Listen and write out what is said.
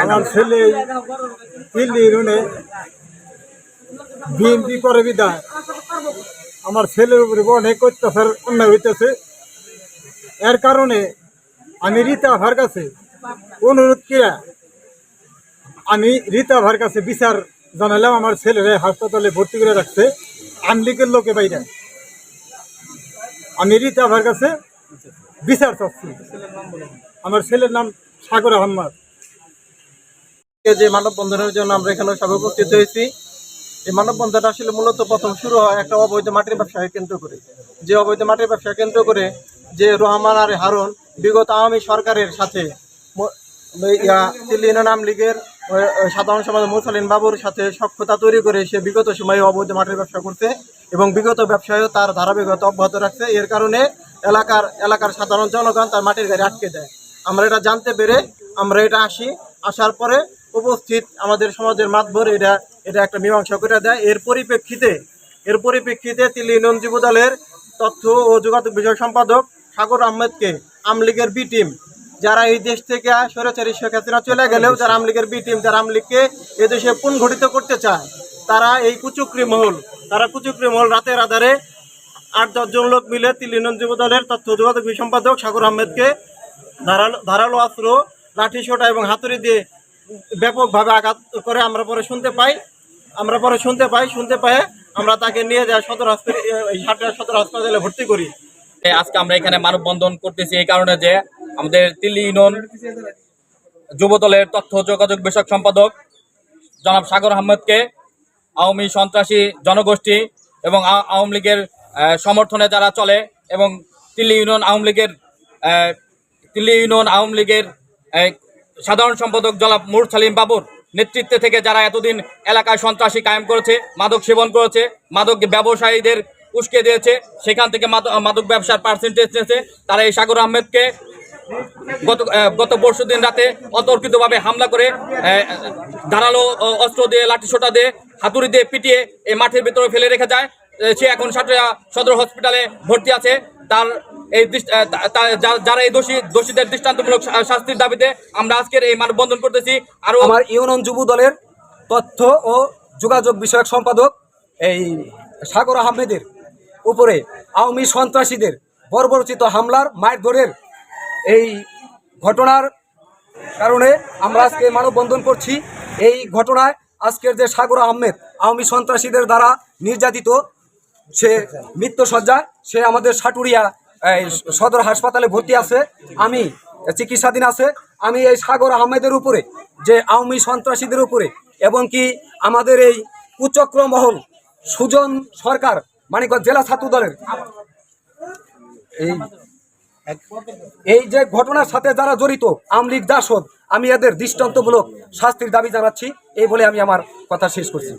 আমার ছেলে Delhi Rune. BNP করে আমার ছেলের উপরে অনেক অত্যাচার অন্যায় হইতেছে। এর কারণে আমি রীতা ভার কাছে অনুরোধ কিরা আমি রীতা ভার কাছে বিচার জানালাম। আমার ছেলেরা হাসপাতালে ভর্তি করে রাখছে। আমলিকের লোকে বাইরে। আমি রীতা ভার কাছে বিচার চাচ্ছি। আমার ছেলের নাম সাগর আহম্মদ। যে মানববন্ধনের জন্য আমরা এখানে সবাই উপস্থিত হয়েছি। এই মানববন্ধনটা আসলে মূলত প্রথম শুরু হয় একটা অবৈধ মাটির ব্যবসাকে কেন্দ্র করে। যে অবৈধ মাটির ব্যবসা কেন্দ্র করে যে রহমান আর হারুন বিগত আওয়ামী সরকারের সাথে দিল্লি আওয়ামী লীগের সাধারণ সমাজ মুসালিন বাবুর সাথে সক্ষতা তৈরি করে সে বিগত সময়ে অবৈধ মাটির ব্যবসা করছে এবং বিগত ব্যবসায়ও তার ধারাবাহিকতা অব্যাহত রাখছে। এর কারণে এলাকার এলাকার সাধারণ জনগণ তার মাটির গাড়ি আটকে দেয়। আমরা এটা জানতে পেরে আমরা এটা আসি। আসার পরে উপস্থিত আমাদের সমাজের মাতবর, এটা এটা একটা মীমাংসা করে দেয়। এর পরিপ্রেক্ষিতে এর পরিপ্রেক্ষিতে তিল্লি ইউনিয়ন দলের তথ্য ও যোগাযোগ বিষয় সম্পাদক সাগর আহমেদকে আমলিগের বি টিম, যারা এই দেশ থেকে স্বৈরাচারী শেখ হাসিনা চলে গেলেও যারা আমলিগের বি টিম, যারা আমলিগকে এদেশে পুনর্গঠিত করতে চায়, তারা এই কুচুকরি মহল, তারা কুচুকরি মহল রাতের আধারে আট দশজন লোক মিলে তিল্লি ইউনিয়ন যুব দলের তথ্য যোগাযোগ সম্পাদক সাগর আহমেদকে ধারালো ধারালো অস্ত্র, লাঠি সোটা এবং হাতুড়ি দিয়ে ব্যাপকভাবে আঘাত করে আমরা পরে শুনতে পাই। আমরা পরে শুনতে পাই শুনতে পাই আমরা তাকে নিয়ে যাই সদর হাসপাতাল সদর হাসপাতালে ভর্তি করি। আজকে আমরা এখানে মানববন্ধন করতেছি এই কারণে যে আমাদের দিল্লি ইউনিয়ন যুব দলের তথ্য যোগাযোগ বিষয়ক সম্পাদক জনাব সাগর আহমেদকে আওয়ামী সন্ত্রাসী জনগোষ্ঠী এবং আওয়ামী লীগের সমর্থনে যারা চলে এবং দিল্লি ইউনিয়ন আওয়ামী লীগের দিল্লি ইউনিয়ন আওয়ামী লীগের সাধারণ সম্পাদক জনাব মুর সালিম বাবুর নেতৃত্বে থেকে যারা এতদিন এলাকায় সন্ত্রাসী কায়েম করেছে, মাদক সেবন করেছে, মাদক ব্যবসায়ীদের উস্কে দিয়েছে, সেখান থেকে মাদক ব্যবসার পার্সেন্টেজ নিয়েছে, তারা এই সাগর আহমেদকে গত গত পরশু দিন রাতে অতর্কিতভাবে হামলা করে ধারালো অস্ত্র দিয়ে, লাঠিসোঁটা দিয়ে, হাতুড়ি দিয়ে পিটিয়ে এই মাঠের ভিতরে ফেলে রেখে যায়। সে এখন সাটুয়া সদর হসপিটালে ভর্তি আছে। তার এই যারা এই দোষী, দোষীদের দৃষ্টান্তমূলক শাস্তির দাবিতে আমরা আজকের এই মানববন্ধন করতেছি। আরও আমার ইউনিয়ন যুব দলের তথ্য ও যোগাযোগ বিষয়ক সম্পাদক এই সাগর আহমেদের উপরে আওয়ামী সন্ত্রাসীদের বর্বরচিত হামলার মারধরের এই ঘটনার কারণে আমরা আজকে মানববন্ধন করছি। এই ঘটনায় আজকের যে সাগর আহমেদ আওয়ামী সন্ত্রাসীদের দ্বারা নির্যাতিত সে মৃত্যুসজ্জায় সে আমাদের সাটুরিয়া সদর হাসপাতালে ভর্তি আছে। আমি চিকিৎসাধীন আছে। আমি এই সাগর আহমেদের উপরে, যে আওয়ামী সন্ত্রাসীদের উপরে, এবং কি আমাদের এই কুচক্র মহল, সুজন সরকার মানিকগঞ্জ জেলা ছাত্র দলের। এই এই যে ঘটনার সাথে যারা জড়িত, আমলিক দাসদ, আমি এদের দৃষ্টান্তমূলক শাস্তির দাবি জানাচ্ছি। এই বলে আমি আমার কথা শেষ করছি।